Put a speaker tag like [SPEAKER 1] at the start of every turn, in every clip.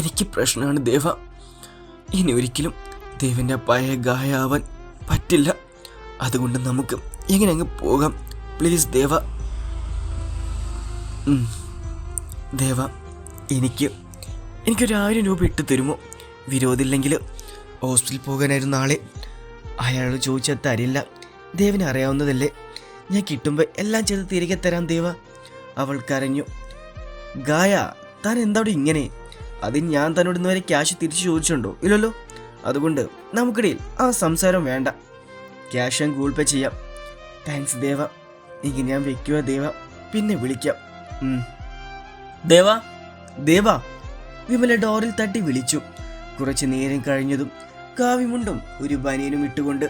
[SPEAKER 1] എനിക്ക് പ്രശ്നമാണ് ദേവ. ഇനി ഒരിക്കലും ദേവന്റെ പഴയ ഗായാവാൻ പറ്റില്ല. അതുകൊണ്ട് നമുക്ക് എങ്ങനെ അങ്ങ് പോകാം. പ്ലീസ് ദേവ. ദേവ എനിക്ക് എനിക്കൊരു ആയിരം രൂപ ഇട്ട് തരുമോ? വിരോധില്ലെങ്കിൽ ഹോസ്പിറ്റലിൽ പോകാനായിരുന്നു ആളെ. അയാൾ ചോദിച്ചാൽ തരില്ല. ദേവന് അറിയാവുന്നതല്ലേ. ഞാൻ കിട്ടുമ്പോൾ എല്ലാം ചെയ്ത് തിരികെ തരാം ദേവ. അവൾ കരഞ്ഞു. ഗായ താൻ എന്താവിടെ ഇങ്ങനെ? അതിന് ഞാൻ തന്നോട് ഇന്നുവരെ ക്യാഷ് തിരിച്ചു ചോദിച്ചിട്ടുണ്ടോ? ഇല്ലല്ലോ. അതുകൊണ്ട് നമുക്കിടയിൽ ആ സംസാരം വേണ്ട. ക്യാഷ് ഞാൻ ഗൂഗിൾ പേ ചെയ്യാം. താങ്ക്സ് ദേവ. ഇങ്ങനെ ഞാൻ വെക്കുക ദേവ. പിന്നെ വിളിക്കാം. ദേവ? ദേവ? വിമല ഡോറിൽ തട്ടി വിളിച്ചു. കുറച്ചു നേരം കഴിഞ്ഞതും കാവിമുണ്ടും ഒരു ബനിയനും ഇട്ടുകൊണ്ട്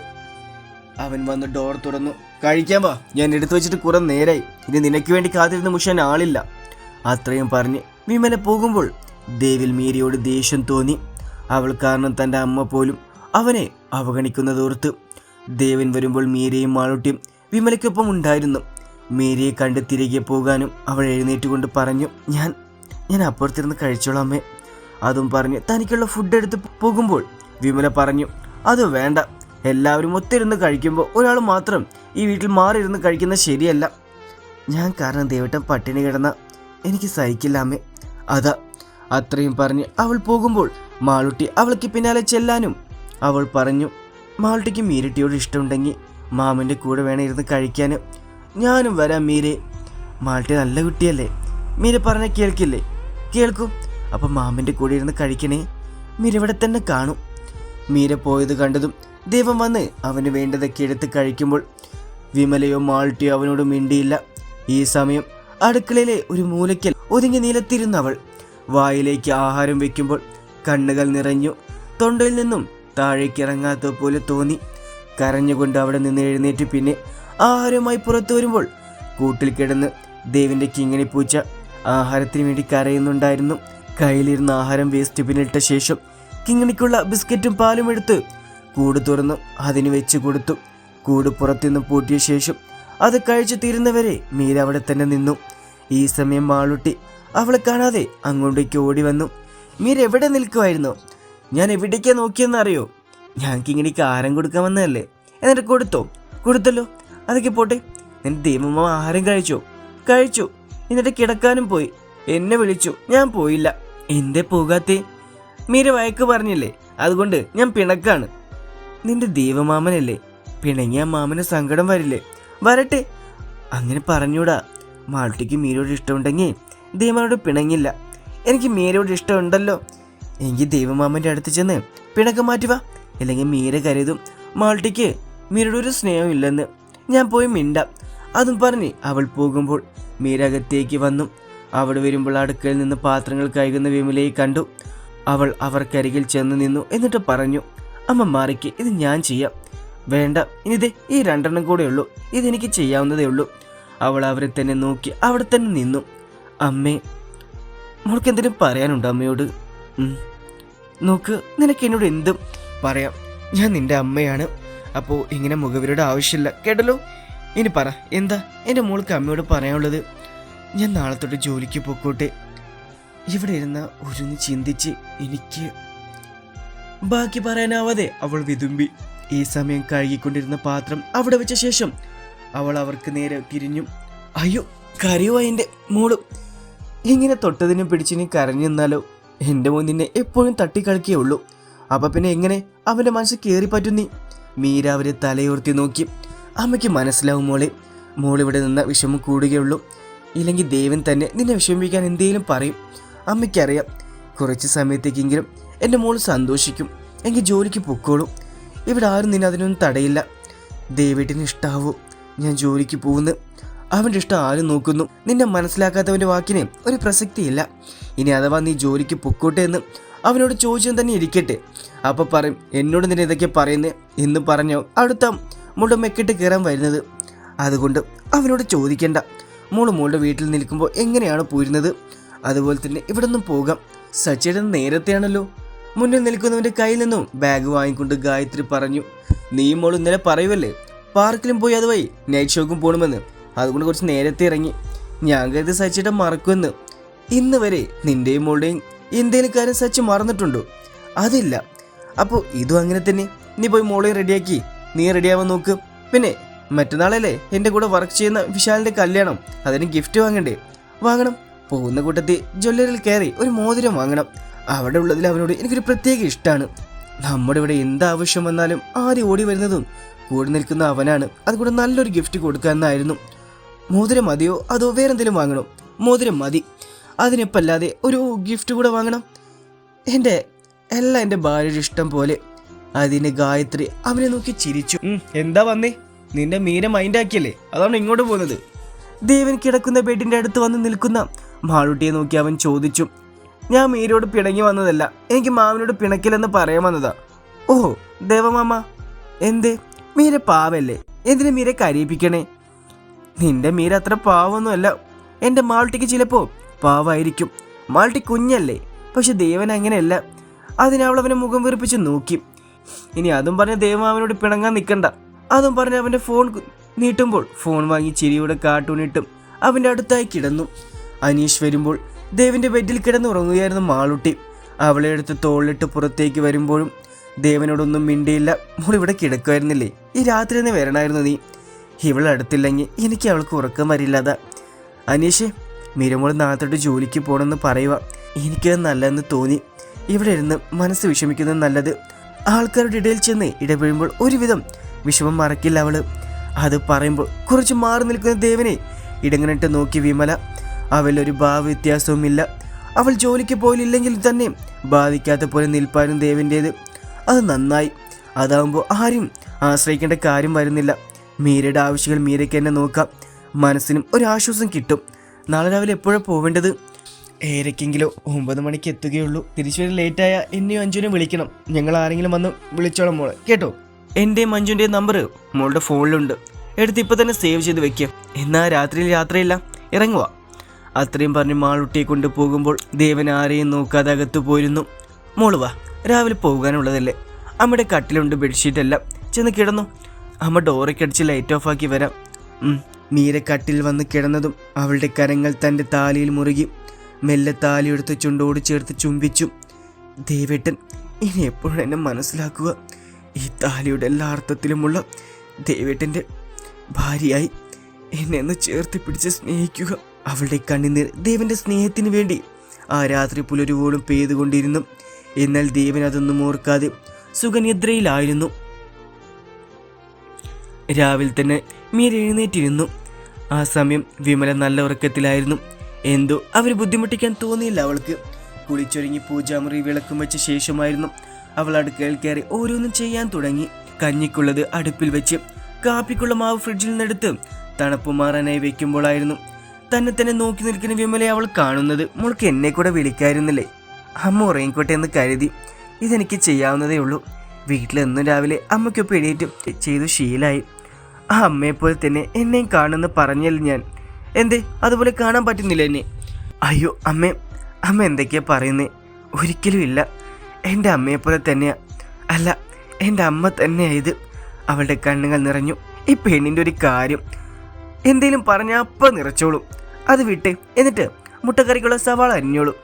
[SPEAKER 1] അവൻ വന്ന് ഡോർ തുറന്നു. കഴിക്കാൻ വാ. ഞാൻ എടുത്തു വെച്ചിട്ട് കുറെ നേരായി. ഇനി നിനക്ക് വേണ്ടി കാത്തിരുന്ന മുഷാൻ ആളില്ല. അത്രയും പറഞ്ഞ് വിമല പോകുമ്പോൾ ദേവിൽ മീരയോട് ദേഷ്യം തോന്നി. അവൾ കാരണം തന്റെ അമ്മ പോലും അവനെ അവഗണിക്കുന്നതോർത്ത് ദേവൻ വരുമ്പോൾ മീരയും മാളൂട്ടിയും വിമലയ്ക്കൊപ്പം ഉണ്ടായിരുന്നു. മീരയെ കണ്ട് തിരികെ പോകാനും അവൾ എഴുന്നേറ്റുകൊണ്ട് പറഞ്ഞു ഞാൻ ഞാൻ അപ്പുറത്തിരുന്ന് കഴിച്ചോളാം അമ്മേ. അതും പറഞ്ഞ് തനിക്കുള്ള ഫുഡ് എടുത്ത് പോകുമ്പോൾ വിമല പറഞ്ഞു അത് വേണ്ട. എല്ലാവരും ഒത്തിരുന്ന് കഴിക്കുമ്പോൾ ഒരാൾ മാത്രം ഈ വീട്ടിൽ മാറിയിരുന്ന് കഴിക്കുന്ന ശരിയല്ല. ഞാൻ കാരണം ദേവട്ടം പട്ടിണി കിടന്ന എനിക്ക് സഹിക്കില്ല അമ്മേ. അതാ അത്രയും പറഞ്ഞ് അവൾ പോകുമ്പോൾ മാളുട്ടി അവൾക്ക് പിന്നാലെ ചെല്ലാനും അവൾ പറഞ്ഞു മാളുട്ടിക്ക് മീരട്ടിയോട് ഇഷ്ടമുണ്ടെങ്കിൽ മാമന്റെ കൂടെ വേണം ഇരുന്ന് കഴിക്കാനും. ഞാനും വരാം മീരെ. മാളുട്ടി നല്ല കുട്ടിയല്ലേ? മീര പറഞ്ഞ കേൾക്കില്ലേ? കേൾക്കും. അപ്പം മാമന്റെ കൂടെ ഇരുന്ന് കഴിക്കണേ? മീര ഇവിടെ തന്നെ കാണും. മീര പോയത് കണ്ടതും ദൈവം വന്ന് അവന് വേണ്ടതൊക്കെ എടുത്ത് കഴിക്കുമ്പോൾ വിമലയോ മാൾട്ടിയോ അവനോട് മിണ്ടിയില്ല. ഈ സമയം അടുക്കളയിലെ ഒരു മൂലയ്ക്കൽ ഒതുങ്ങി നിലത്തിരുന്ന അവൾ വായിലേക്ക് ആഹാരം വെക്കുമ്പോൾ കണ്ണുകൾ നിറഞ്ഞു. തൊണ്ടയിൽ നിന്നും താഴേക്ക് ഇറങ്ങാത്ത പോലെ തോന്നി. കരഞ്ഞുകൊണ്ട് അവിടെ നിന്ന് എഴുന്നേറ്റ് പിന്നെ ആഹാരവുമായി പുറത്തു വരുമ്പോൾ കൂട്ടിൽ കിടന്ന് ദേവിന്റെ കിങ്ങിണി പൂച്ച ആഹാരത്തിന് വേണ്ടി കരയുന്നുണ്ടായിരുന്നു. കയ്യിലിരുന്ന ആഹാരം വേസ്റ്റ് പിന്നിട്ട ശേഷം കിങ്ങിണിക്കുള്ള ബിസ്ക്കറ്റും പാലും എടുത്ത് കൂട് തുറന്നു അതിന് വെച്ച് കൊടുത്തു. കൂട് പുറത്തുനിന്ന് പൂട്ടിയ ശേഷം അത് കഴിച്ചു തീരുന്നവരെ മീര അവിടെ തന്നെ നിന്നു. ഈ സമയം മാളുട്ടി അവളെ കാണാതെ അങ്ങോട്ടേക്ക് ഓടി വന്നു. മീര എവിടെ നിൽക്കുമായിരുന്നു ഞാൻ എവിടേക്കാ നോക്കിയെന്ന് അറിയോ? ഞാൻ കിങ്ങിണിക്ക് ആഹാരം കൊടുക്കാൻ വന്നതല്ലേ? എന്നിട്ട് കൊടുത്തോ? കൊടുത്തല്ലോ. അതൊക്കെ പോട്ടെ. നിന്റെ ദൈവമ്മ ആഹാരം കഴിച്ചോ? കഴിച്ചു. എന്നിട്ട് കിടക്കാനും പോയി. എന്നെ വിളിച്ചു. ഞാൻ പോയില്ല. എന്തേ പോകാത്തേ? മീര വയക്ക് പറഞ്ഞില്ലേ? അതുകൊണ്ട് ഞാൻ പിണക്കാണ്. നിന്റെ ദൈവമാമനല്ലേ? പിണങ്ങിയ മാമന് സങ്കടം വരില്ലേ? വരട്ടെ. അങ്ങനെ പറഞ്ഞൂടാ. മാൾട്ടിക്ക് മീരോട് ഇഷ്ടമുണ്ടെങ്കിൽ ദൈവമാനോട് പിണങ്ങില്ല. എനിക്ക് മീരയോട് ഇഷ്ടമുണ്ടല്ലോ. എനിക്ക് ദൈവമാമന്റെ അടുത്ത് ചെന്ന് പിണക്കം മാറ്റുക അല്ലെങ്കിൽ മീര കരുതും. മാൾട്ടിക്ക് മീരയുടെ ഒരു സ്നേഹമില്ലെന്ന് ഞാൻ പോയി മിണ്ടാം. അതും പറഞ്ഞ് അവൾ പോകുമ്പോൾ മീര അകത്തേക്ക് വന്നു. അവിടെ വരുമ്പോൾ അടുക്കളയിൽ നിന്ന് പാത്രങ്ങൾ കഴുകുന്ന വിമലയെ കണ്ടു. അവൾ അവർക്കരികിൽ ചെന്ന് നിന്നു എന്നിട്ട് പറഞ്ഞു അമ്മ മാറിക്ക് ഇത് ഞാൻ ചെയ്യാം. വേണ്ട ഇനിതേ ഈ രണ്ടെണ്ണം കൂടെ ഉള്ളൂ. ഇതെനിക്ക് ചെയ്യാവുന്നതേ ഉള്ളൂ. അവൾ അവരെ തന്നെ നോക്കി അവിടെ തന്നെ നിന്നു. അമ്മേ മോൾക്ക് എന്തെങ്കിലും പറയാനുണ്ടോ അമ്മയോട്? നോക്ക് നിനക്ക് എന്നോട് എന്തും പറയാം. ഞാൻ നിന്റെ അമ്മയാണ് അപ്പോൾ ഇങ്ങനെ മുഖവരുടെ ആവശ്യമില്ല. കേട്ടല്ലോ? ഇനി പറ എന്താ എന്റെ മോൾക്ക് അമ്മയോട് പറയാനുള്ളത്? ഞാൻ നാളെ തൊട്ട് ജോലിക്ക് പൊക്കോട്ടെ. ഇവിടെ ഇരുന്ന ഒരുന്ന് ചിന്തിച്ച് എനിക്ക് ബാക്കി പറയാനാവാതെ അവൾ വിതുമ്പി. ഈ സമയം കഴുകിക്കൊണ്ടിരുന്ന പാത്രം അവിടെ വെച്ച ശേഷം അവൾ അവർക്ക് നേരെ തിരിഞ്ഞു. അയ്യോ കരയുവാ എന്റെ മോളും. ഇങ്ങനെ തൊട്ടതിനും പിടിച്ചിനും കരഞ്ഞു നിന്നാലോ എന്റെ മുന്നിനെ എപ്പോഴും തട്ടിക്കളിക്കേ ഉള്ളൂ. അപ്പൊ പിന്നെ എങ്ങനെ അവന്റെ മനസ്സ് കയറി പറ്റുന്നി? മീര അവരെ തലയോർത്തി നോക്കി. അമ്മയ്ക്ക് മനസ്സിലാവും മോളെ. മോളിവിടെ നിന്ന വിഷമം കൂടുകയുള്ളൂ. ഇല്ലെങ്കിൽ ദേവൻ തന്നെ നിന്നെ വിഷമിപ്പിക്കാൻ എന്തെങ്കിലും പറയും. അമ്മയ്ക്കറിയാം. കുറച്ച് സമയത്തേക്കെങ്കിലും എന്റെ മോൾ സന്തോഷിക്കും. എങ്കിൽ ജോലിക്ക് പൊക്കോളും. ഇവിടെ ആരും നിന്നെ അതിനൊന്നും തടയില്ല. ദേവേട്ടിന് ഇഷ്ടാവൂ. ഞാൻ ജോലിക്ക് പോകുന്നു. അവന്റെ ഇഷ്ടം ആരും നോക്കുന്നു. നിന്നെ മനസ്സിലാക്കാത്തവന്റെ വാക്കിന് ഒരു പ്രസക്തിയില്ല. ഇനി അഥവാ നീ ജോലിക്ക് പൊക്കോട്ടെ എന്ന് അവനോട് ചോദിച്ചു തന്നെ ഇരിക്കട്ടെ. അപ്പോൾ പറയും എന്നോട് നിന്നെ ഇതൊക്കെ പറയുന്നേ? എന്ന് പറഞ്ഞോ അടുത്ത മുളുടെ മെക്കിട്ട് കയറാൻ വരുന്നത്. അതുകൊണ്ട് അവനോട് ചോദിക്കണ്ട. മോൾ മോളുടെ വീട്ടിൽ നിൽക്കുമ്പോൾ എങ്ങനെയാണ് പോരുന്നത്? അതുപോലെ തന്നെ ഇവിടെ നിന്നും പോകാം. സച്ചിയുടെ നേരത്തെയാണല്ലോ. മുന്നിൽ നിൽക്കുന്നവന്റെ കയ്യിൽ നിന്നും ബാഗ് വാങ്ങിക്കൊണ്ട് ഗായത്രി പറഞ്ഞു നീ മോൾ ഇന്നലെ പറയുമല്ലേ പാർക്കിലും പോയി അതുവഴി നൈറ്റ് ഷോക്കും പോകണമെന്ന് അതുകൊണ്ട് കുറച്ച് നേരത്തെ ഇറങ്ങി. ഞാൻ കരുതി സച്ചിയുടെ മറക്കുമെന്ന്. ഇന്ന് വരെ നിന്റെയും മോളുടെയും എന്തേലും കാര്യം സച്ച് മറന്നിട്ടുണ്ടോ? അതില്ല. അപ്പോൾ ഇതും അങ്ങനെ തന്നെ. നീ പോയി മോളെ റെഡിയാക്കി. നീ റെഡിയാവാൻ നോക്ക്. പിന്നെ മറ്റന്നാളല്ലേ എന്റെ കൂടെ വർക്ക് ചെയ്യുന്ന വിശാലിന്റെ കല്യാണം. അതിന് ഗിഫ്റ്റ് വാങ്ങണ്ടേ? വാങ്ങണം. പോകുന്ന കൂട്ടത്തിൽ ജ്വല്ലറിയിൽ കയറി ഒരു മോതിരം വാങ്ങണം. അവിടെ ഉള്ളതിൽ അവനോട് എനിക്കൊരു പ്രത്യേക ഇഷ്ടമാണ്. നമ്മുടെ ഇവിടെ എന്ത് ആവശ്യം വന്നാലും ആദ്യം ഓടി വരുന്നതും കൂടെ നിൽക്കുന്ന അവനാണ്. അതുകൂടെ നല്ലൊരു ഗിഫ്റ്റ് കൊടുക്കാമെന്നായിരുന്നു. മോതിരം മതിയോ? അതോ വേറെന്തെങ്കിലും വാങ്ങണോ? മോതിരം മതി. അതിനിപ്പല്ലാതെ ഒരു ഗിഫ്റ്റ് കൂടെ വാങ്ങണം. എന്റെ എല്ലാം എന്റെ ഭാര്യയുടെ ഇഷ്ടം പോലെ. അതിന് ഗായത്രി അവനെ നോക്കി ചിരിച്ചു. എന്താ വന്നേ? നിന്റെ മീനെ മൈൻഡാക്കിയല്ലേ അതാണ് ഇങ്ങോട്ട് പോകുന്നത്. ദേവൻ കിടക്കുന്ന ബെഡിന്റെ അടുത്ത് വന്ന് നിൽക്കുന്ന മാളുട്ടിയെ നോക്കി അവൻ ചോദിച്ചു. ഞാൻ മീരയോട് പിണങ്ങി വന്നതല്ല. എനിക്ക് മാമനോട് പിണക്കില്ലെന്ന് പറയാൻ വന്നതാ. ഓ ദേവമാമ. എന്തേ? മീര പാവല്ലേ? എന്തിനു മീരെ കരയിപ്പിക്കണേ? നിന്റെ മീര അത്ര പാവൊന്നുമല്ല. എന്റെ മാൾട്ടിക്ക് ചിലപ്പോൾ പാവായിരിക്കും. മാൾട്ടി കുഞ്ഞല്ലേ പക്ഷെ ദേവൻ അങ്ങനെയല്ല. അതിനവൾ അവനെ മുഖം വീർപ്പിച്ച് നോക്കി. ഇനി അതും പറഞ്ഞ ദേവൻ അവനോട് പിണങ്ങാൻ നിൽക്കണ്ട അതും പറഞ്ഞ് അവന്റെ ഫോൺ നീട്ടുമ്പോൾ ഫോൺ വാങ്ങി ചിരിയുടെ കാർട്ടൂണിട്ടും അവന്റെ അടുത്തായി കിടന്നു. അനീഷ് വരുമ്പോൾ ദേവിന്റെ ബെഡിൽ കിടന്നുറങ്ങുകയായിരുന്നു മാളുട്ടി. അവളെ എടുത്ത് തോളിലിട്ട് പുറത്തേക്ക് വരുമ്പോഴും ദേവനോടൊന്നും മിണ്ടിയില്ല. മോൾ ഇവിടെ കിടക്കുമായിരുന്നില്ലേ ഈ രാത്രി തന്നെ വരണമായിരുന്നു നീ. ഇവൾ അടുത്തില്ലെങ്കിൽ എനിക്ക് അവൾക്ക് ഉറക്കം വരില്ലാതാ അനീഷ് മിരമോൾ നാളത്തോട്ട് ജോലിക്ക് പോകണമെന്ന് പറയുക എനിക്കത് നല്ലതെന്ന് തോന്നി. ഇവിടെ ഇരുന്ന് മനസ്സ് വിഷമിക്കുന്നത് നല്ലത്. ആൾക്കാരുടെ ഇടയിൽ ചെന്ന് ഇടപെടുമ്പോൾ ഒരുവിധം വിഷമം മറക്കില്ല അവൾ. അത് പറയുമ്പോൾ കുറച്ച് മാറി നിൽക്കുന്ന ദേവനെ ഇടങ്ങനിട്ട് നോക്കി വിമല. അവലൊരു ഭാവ വ്യത്യാസവുമില്ല അവൾ ജോലിക്ക് പോയില്ലെങ്കിൽ തന്നെ ബാധിക്കാത്ത പോലെ നിൽപ്പാനും ദേവന്റേത് അത് നന്നായി. അതാവുമ്പോൾ ആരും ആശ്രയിക്കേണ്ട കാര്യം വരുന്നില്ല. മീരയുടെ ആവശ്യങ്ങൾ മീരയ്ക്ക് തന്നെ നോക്കാം. മനസ്സിനും ഒരു ആശ്വാസം കിട്ടും. നാളെ രാവിലെ എപ്പോഴാണ് പോവേണ്ടത്? ഏരക്കെങ്കിലോ ഒമ്പത് മണിക്ക് എത്തുകയുള്ളൂ. തിരിച്ചു വരെ ലേറ്റായ എന്നെയും അഞ്ജുവിനെ വിളിക്കണം. ഞങ്ങൾ ആരെങ്കിലും വന്ന് വിളിച്ചോളാം മോളെ. കേട്ടോ? എന്റെയും മഞ്ജുന്റെയും നമ്പർ മോളുടെ ഫോണിലുണ്ട്. എടുത്ത് ഇപ്പം തന്നെ സേവ് ചെയ്ത് വെക്കുക എന്നാൽ രാത്രിയിൽ യാത്രയില്ല? ഇറങ്ങുക അത്രയും പറഞ്ഞ് മാളുട്ടിയെ കൊണ്ട് പോകുമ്പോൾ ദേവൻ ആരെയും നോക്കാതെ അകത്തു പോയിരുന്നു. മോളുവാ രാവിലെ പോകാനുള്ളതല്ലേ? അമ്മയുടെ കട്ടിലുണ്ട് ബെഡ്ഷീറ്റെല്ലാം ചെന്ന് കിടന്നു? അമ്മ ഡോറയ്ക്കടിച്ച് ലൈറ്റ് ഓഫ് ആക്കി വരാം. മീരക്കട്ടിൽ മീര വന്ന് കിടന്നതും അവളുടെ കരങ്ങൾ തന്റെ താലിയിൽ മുറുകി മെല്ലെ താലിയെടുത്ത് ചുണ്ടോട് ചേർത്ത് ചുംബിച്ചു. ദേവേട്ടൻ ഇനി എപ്പോഴും എന്നെ മനസ്സിലാക്കുക? ഈ താലിയുടെ എല്ലാ അർത്ഥത്തിലുമുള്ള ദേവേട്ടന്റെ ഭാര്യയായി എന്നെ ഒന്ന് ചേർത്ത് പിടിച്ച് സ്നേഹിക്കുക. അവളുടെ കണ്ണിനീർ ദേവന്റെ സ്നേഹത്തിന് വേണ്ടി ആ രാത്രി പുലരുവോളും പെയ്തുകൊണ്ടിരുന്നു. എന്നാൽ ദേവൻ അതൊന്നും ഓർക്കാതെ സുഖനിദ്രയിലായിരുന്നു രാവിലെ തന്നെ മീര എഴുന്നേറ്റിരുന്നു. ആ സമയം വിമല നല്ല ഉറക്കത്തിലായിരുന്നു. എന്തോ അവർ ബുദ്ധിമുട്ടിക്കാൻ തോന്നിയില്ല അവൾക്ക്. കുളിച്ചൊരുങ്ങി പൂജാമുറി വിളക്കും വെച്ച ശേഷമായിരുന്നു അവൾ അടുക്കളയിൽ കയറി ഓരോന്നും ചെയ്യാൻ തുടങ്ങി. കഞ്ഞിക്കുള്ളത് അടുപ്പിൽ വെച്ച് കാപ്പിക്കുള്ള മാവ് ഫ്രിഡ്ജിൽ നിന്നെടുത്ത് തണുപ്പ് മാറാനായി വെക്കുമ്പോഴായിരുന്നു തന്നെ തന്നെ നോക്കി നിൽക്കുന്ന വിമലയെ അവൾ കാണുന്നത് മോൾക്ക് എന്നെ കൂടെ വിളിക്കായിരുന്നില്ലേ? അമ്മ ഉറങ്ങിക്കോട്ടെ എന്ന് കരുതി. ഇതെനിക്ക് ചെയ്യാവുന്നതേ ഉള്ളൂ. വീട്ടിലെന്നും രാവിലെ അമ്മയ്ക്കൊപ്പം എഴുതിയിട്ട് ചെയ്തു ശീലായി. ആ അമ്മയെപ്പോലെ തന്നെ എന്നെയും കാണുമെന്ന് പറഞ്ഞല്ലോ ഞാൻ. എന്തേ? അതുപോലെ കാണാൻ പറ്റുന്നില്ല എന്നെ. അയ്യോ അമ്മേ അമ്മ എന്തൊക്കെയാ പറയുന്നത് ഒരിക്കലും ഇല്ല. എന്റെ അമ്മയെപ്പോലെ തന്നെയാ. അല്ല എന്റെ അമ്മ തന്നെയായത്. അവളുടെ കണ്ണുകൾ നിറഞ്ഞു. ഈ പെണ്ണിന്റെ ഒരു കാര്യം. എന്തേലും പറഞ്ഞാൽ അപ്പം നിറച്ചോളും. അത് വിട്ടേ എന്നിട്ട് മുട്ടക്കറിക്കുള്ള സവാള അരിഞ്ഞോളും.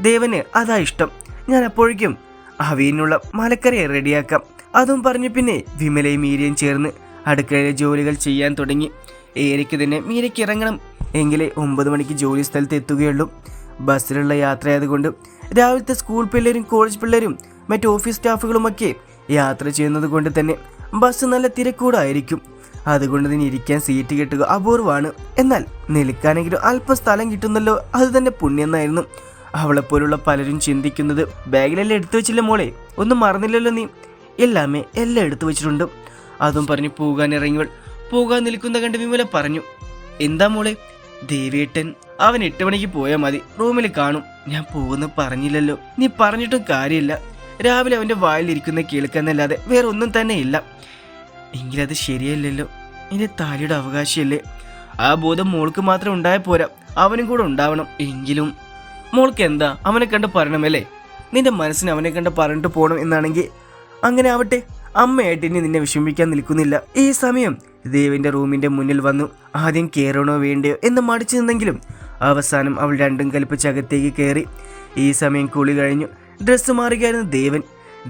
[SPEAKER 1] ദേവന് അതാ ഇഷ്ടം. ഞാൻ അപ്പോഴേക്കും അവീനുള്ള മലക്കറി റെഡിയാക്കാം. അതും പറഞ്ഞു പിന്നെ വിമലയും മീരയും ചേർന്ന് അടുക്കളയിലെ ജോലികൾ ചെയ്യാൻ തുടങ്ങി. ഏരിക്ക് തന്നെ മീരയ്ക്ക് ഇറങ്ങണം. എങ്കിലേ ഒമ്പത് മണിക്ക് ജോലി സ്ഥലത്ത് എത്തുകയുള്ളൂ. ബസ്സിലുള്ള യാത്രയായതുകൊണ്ട് രാവിലത്തെ സ്കൂൾ പിള്ളേരും കോളേജ് പിള്ളേരും മറ്റ് ഓഫീസ് സ്റ്റാഫുകളുമൊക്കെ യാത്ര ചെയ്യുന്നത് കൊണ്ട് തന്നെ ബസ് നല്ല തിരക്കൂടായിരിക്കും. അതുകൊണ്ട് തന്നെ ഇരിക്കാൻ സീറ്റ് കിട്ടുക അപൂർവമാണ്. എന്നാൽ നിൽക്കാനെങ്കിലും അല്പം സ്ഥലം കിട്ടുന്നല്ലോ അത് തന്നെ പുണ്യെന്നായിരുന്നു. അവളെപ്പോലുള്ള പലരും ചിന്തിക്കുന്നത് ബാഗിലെല്ലാം എടുത്തു വെച്ചില്ല മോളെ? ഒന്നും മറന്നില്ലല്ലോ നീ? എല്ലാമേ എല്ലാം എടുത്തു വെച്ചിട്ടുണ്ട് അതും പറഞ്ഞു പോകാൻ ഇറങ്ങിയവൾ. പോകാൻ നിൽക്കുന്ന കണ്ട് വിമല പറഞ്ഞു എന്താ മോളെ ദേവേട്ടൻ അവൻ എട്ട് മണിക്ക് പോയാൽ മതി. റൂമിൽ കാണും. ഞാൻ പോകുന്ന പറഞ്ഞില്ലല്ലോ. നീ പറഞ്ഞിട്ടും കാര്യമില്ല. രാവിലെ അവന്റെ വായിലിരിക്കുന്ന കേൾക്കാന്നല്ലാതെ വേറെ ഒന്നും തന്നെ ഇല്ല. എങ്കിലത് ശരിയല്ലല്ലോ. എന്റെ താലിയുടെ അവകാശമല്ലേ ആ ബോധം മോൾക്ക് മാത്രം ഉണ്ടായ പോരാ. അവനും കൂടെ ഉണ്ടാവണം. എങ്കിലും മോൾക്ക് എന്താ അവനെ കണ്ട് പറയണമല്ലേ? നിന്റെ മനസ്സിന് അവനെ കണ്ട് പറഞ്ഞിട്ട് പോകണം എന്നാണെങ്കിൽ അങ്ങനെ ആവട്ടെ. അമ്മയായിട്ട് ഇനി നിന്നെ വിഷമിക്കാൻ നിൽക്കുന്നില്ല. ഈ സമയം ദേവിന്റെ റൂമിന്റെ മുന്നിൽ വന്നു. ആദ്യം കയറണോ വേണ്ടയോ എന്ന് മടിച്ചു നിന്നെങ്കിലും അവസാനം അവൾ രണ്ടും കൽപ്പിച്ച് അകത്തേക്ക് കയറി ഈ സമയം കുളി കഴിഞ്ഞു. ഡ്രസ്സ് മാറുകയായിരുന്നു ദേവൻ.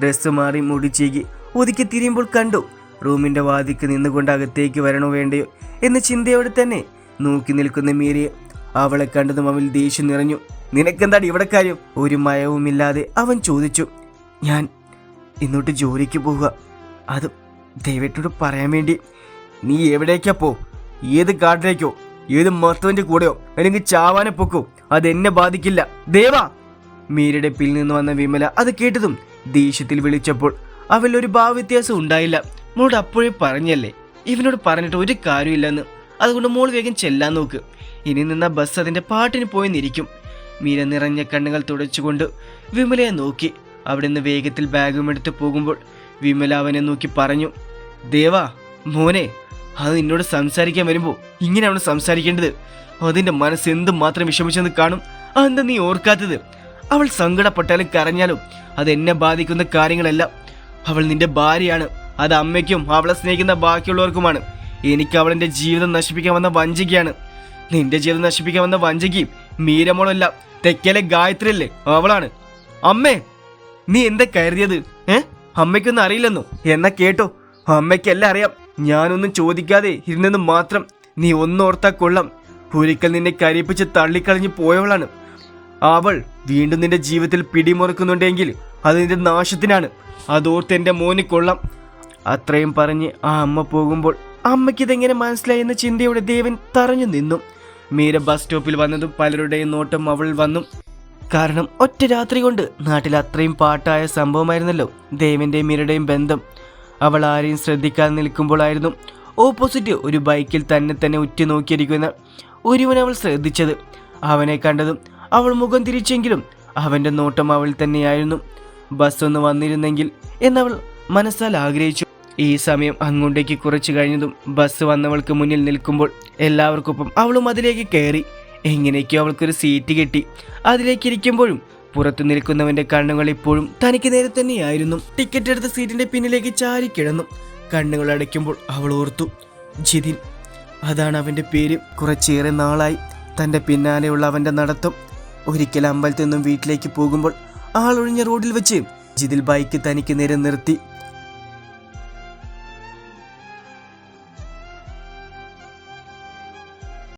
[SPEAKER 1] ഡ്രസ്സ് മാറി മുടിച്ചേക്ക് ഒതുക്കി തിരിയുമ്പോൾ കണ്ടു. റൂമിന്റെ വാതിക്ക് നിന്നുകൊണ്ട് അകത്തേക്ക് വരണോ വേണ്ടയോ എന്ന് ചിന്തയോടെ തന്നെ നോക്കി നിൽക്കുന്ന മീരയെ അവളെ കണ്ടതും അവൻ ദേഷ്യം നിറഞ്ഞു. നിനക്കെന്താണ് ഇവിടെ കാര്യം? ഒരു മയവുമില്ലാതെ അവൻ ചോദിച്ചു. ഞാൻ ഇന്നോട്ട് ജോലിക്ക് പോവുക. അത് ദൈവത്തോട് പറയാൻ വേണ്ടി. നീ എവിടേക്കാ പോ? ഏത് കാട്ടിലേക്കോ? ഏത് മഹത്വന്റെ കൂടെയോ? അല്ലെങ്കിൽ ചാവാനെ പൊക്കോ? എന്നെ ബാധിക്കില്ല. ദേവ! മീരയുടെ പിന്നിൽ നിന്ന് വന്ന വിമല അത് കേട്ടതും ദേഷ്യത്തിൽ വിളിച്ചപ്പോൾ അവൽ ഒരു ഭാവവ്യത്യാസം ഉണ്ടായില്ല. മോളോട് അപ്പോഴേ പറഞ്ഞല്ലേ? ഇവനോട് പറഞ്ഞിട്ട് ഒരു കാര്യമില്ലെന്ന്. അതുകൊണ്ട് മോൾ വേഗം ചെല്ലാൻ നോക്ക്. ഇനി നിന്ന ബസ് അതിന്റെ പാട്ടിന് പോയി നിരിക്കും മീര നിറഞ്ഞ കണ്ണുകൾ തുടച്ചുകൊണ്ട് വിമലയെ നോക്കി. അവിടെ നിന്ന് വേഗത്തിൽ ബാഗും എടുത്ത് പോകുമ്പോൾ വിമല അവനെ നോക്കി പറഞ്ഞു ദേവാ മോനെ അത് നിന്നോട് സംസാരിക്കാൻ വരുമ്പോൾ ഇങ്ങനെയാണ് സംസാരിക്കേണ്ടത്? അതിന്റെ മനസ്സ് എന്തും മാത്രം വിഷമിച്ചെന്ന് കാണും? അതെന്താ നീ ഓർക്കാത്തത്? അവൾ സങ്കടപ്പെട്ടാലും കരഞ്ഞാലും അത് എന്നെ ബാധിക്കുന്ന കാര്യങ്ങളല്ല. അവൾ നിന്റെ ഭാര്യയാണ്. അത് അമ്മയ്ക്കും അവളെ സ്നേഹിക്കുന്ന ബാക്കിയുള്ളവർക്കുമാണ്. എനിക്ക് അവളെന്റെ ജീവിതം നശിപ്പിക്കാൻ വന്ന വഞ്ചികയാണ്. നിന്റെ ജീവിതം നശിപ്പിക്കാൻ വന്ന വഞ്ചകിയും മീരമോളല്ല തെക്കലെ ഗായത്രിയല്ലേ അവളാണ്. അമ്മേ നീ എന്താ കരുതിയത്? ഏ? അമ്മയ്ക്കൊന്നും അറിയില്ലെന്നോ? എന്ന കേട്ടോ അമ്മയ്ക്കെല്ലാം അറിയാം. ഞാനൊന്നും ചോദിക്കാതെ ഇരുന്നെന്ന് മാത്രം നീ ഒന്നോർത്താ കൊള്ളാം. ഒരിക്കൽ നിന്നെ കരിപ്പിച്ച് തള്ളിക്കളഞ്ഞു പോയവളാണ്. അവൾ വീണ്ടും നിന്റെ ജീവിതത്തിൽ പിടിമുറുക്കുന്നുണ്ടെങ്കിൽ അത് നിന്റെ നാശത്തിനാണ്. അതോർത്ത് എന്റെ മോന് കൊള്ളാം. അത്രയും പറഞ്ഞ് ആ അമ്മ പോകുമ്പോൾ അമ്മയ്ക്കിതെങ്ങനെ മനസ്സിലായി എന്ന ചിന്തയോടെ ദേവൻ തറഞ്ഞു നിന്നു. മീര ബസ് സ്റ്റോപ്പിൽ വന്നതും പലരുടെയും നോട്ടം അവൾ വന്നു. കാരണം ഒറ്റ രാത്രി കൊണ്ട് നാട്ടിൽ അത്രയും പാട്ടായ സംഭവമായിരുന്നല്ലോ ദേവിന്റെയും മീരയുടെയും ബന്ധം. അവൾ ആരെയും ശ്രദ്ധിക്കാതെ നിൽക്കുമ്പോഴായിരുന്നു ഓപ്പോസിറ്റ് ഒരു ബൈക്കിൽ തന്നെ തന്നെ ഉറ്റുനോക്കിയിരിക്കുന്ന ഒരുവൻ അവൾ ശ്രദ്ധിച്ചത്. അവനെ കണ്ടതും അവൾ മുഖം തിരിച്ചെങ്കിലും അവന്റെ നോട്ടം അവൾ തന്നെയായിരുന്നു. ബസ് ഒന്ന് വന്നിരുന്നെങ്കിൽ എന്നവൾ മനസ്സാൽ ആഗ്രഹിച്ചു. ഈ സമയം അങ്ങോട്ടേക്ക് കുറച്ചു കഴിഞ്ഞതും ബസ് വന്നവൾക്ക് മുന്നിൽ നിൽക്കുമ്പോൾ എല്ലാവർക്കൊപ്പം അവളും അതിലേക്ക് കയറി. എങ്ങനെയൊക്കെയോ അവൾക്കൊരു സീറ്റ് കിട്ടി. അതിലേക്ക് ഇരിക്കുമ്പോഴും പുറത്തു നിൽക്കുന്നവന്റെ കണ്ണുകൾ ഇപ്പോഴും തനിക്ക് നേരെ തന്നെയായിരുന്നു. ടിക്കറ്റ് എടുത്ത സീറ്റിന്റെ പിന്നിലേക്ക് ചാരി കിടന്നു. കണ്ണുകൾ അടയ്ക്കുമ്പോൾ അവൾ ഓർത്തു ജിതിൻ അതാണ് അവന്റെ പേര്. കുറച്ചേറെ നാളായി. തന്റെ പിന്നാലെയുള്ള അവന്റെ നടത്തം. ഒരിക്കൽ അമ്പലത്തിൽ നിന്നും വീട്ടിലേക്ക് പോകുമ്പോൾ ആളൊഴിഞ്ഞ റോഡിൽ വെച്ച് ജിതിൽ ബൈക്ക് തനിക്ക് നേരെ നിർത്തി.